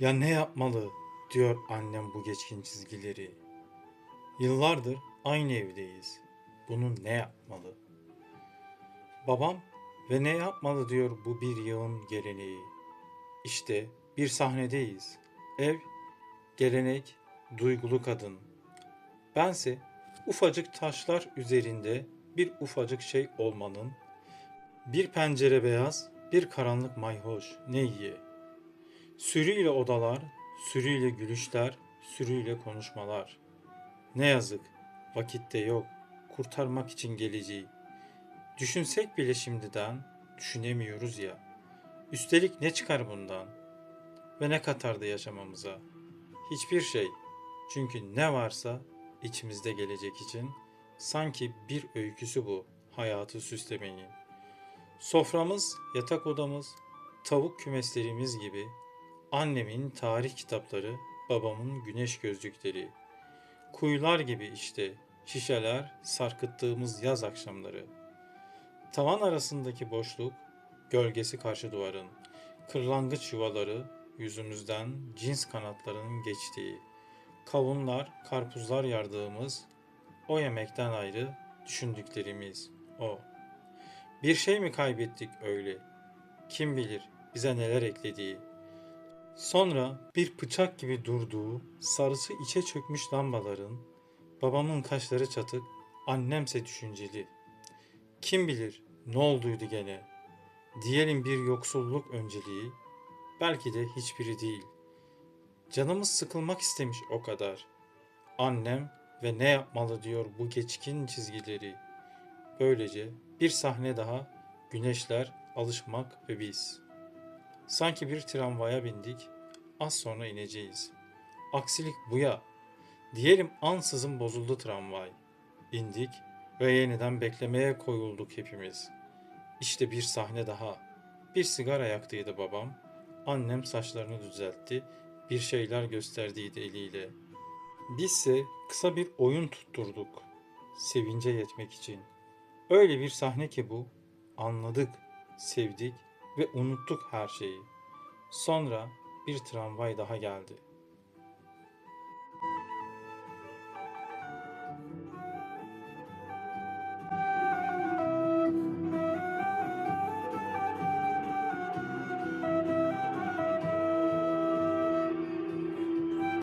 Ya ne yapmalı diyor annem bu geçkin çizgileri. Yıllardır aynı evdeyiz. Bunu ne yapmalı? Babam ve ne yapmalı diyor bu bir yığın geleneği. İşte bir sahnedeyiz. Ev, gelenek, duygulu kadın. Bense ufacık taşlar üzerinde bir ufacık şey olmanın, bir pencere beyaz, bir karanlık mayhoş ne iyi. Sürüyle odalar, sürüyle gülüşler, sürüyle konuşmalar. Ne yazık, vakitte yok, kurtarmak için geleceği. Düşünsek bile şimdiden, düşünemiyoruz ya. Üstelik ne çıkar bundan? Ve ne katardı yaşamamıza? Hiçbir şey. Çünkü ne varsa içimizde gelecek için sanki bir öyküsü bu hayatı süslemenin. Soframız, yatak odamız, tavuk kümeslerimiz gibi annemin tarih kitapları, babamın güneş gözlükleri, kuyular gibi işte şişeler sarkıttığımız yaz akşamları. Tavan arasındaki boşluk, gölgesi karşı duvarın, kırlangıç yuvaları, yüzümüzden cins kanatlarının geçtiği, kavunlar, karpuzlar yardığımız, o yemekten ayrı düşündüklerimiz o. Bir şey mi kaybettik öyle? Kim bilir bize neler eklediği. Sonra bir bıçak gibi durduğu, sarısı içe çökmüş lambaların, babamın kaşları çatık, annemse düşünceli. Kim bilir ne olduydu gene? Diyelim bir yoksulluk önceliği, belki de hiçbiri değil. Canımız sıkılmak istemiş o kadar. Annem ve ne yapmalı diyor bu geçkin çizgileri. Böylece bir sahne daha, güneşler, alışmak ve biz. Sanki bir tramvaya bindik, az sonra ineceğiz. Aksilik bu ya. Diyelim ansızın bozuldu tramvay. İndik ve yeniden beklemeye koyulduk hepimiz. İşte bir sahne daha. Bir sigara yaktıydı babam. Annem saçlarını düzeltti. Bir şeyler gösterdiydi eliyle. Bizse kısa bir oyun tutturduk. Sevince yetmek için. Öyle bir sahne ki bu. Anladık, sevdik ve unuttuk her şeyi. Sonra bir tramvay daha geldi.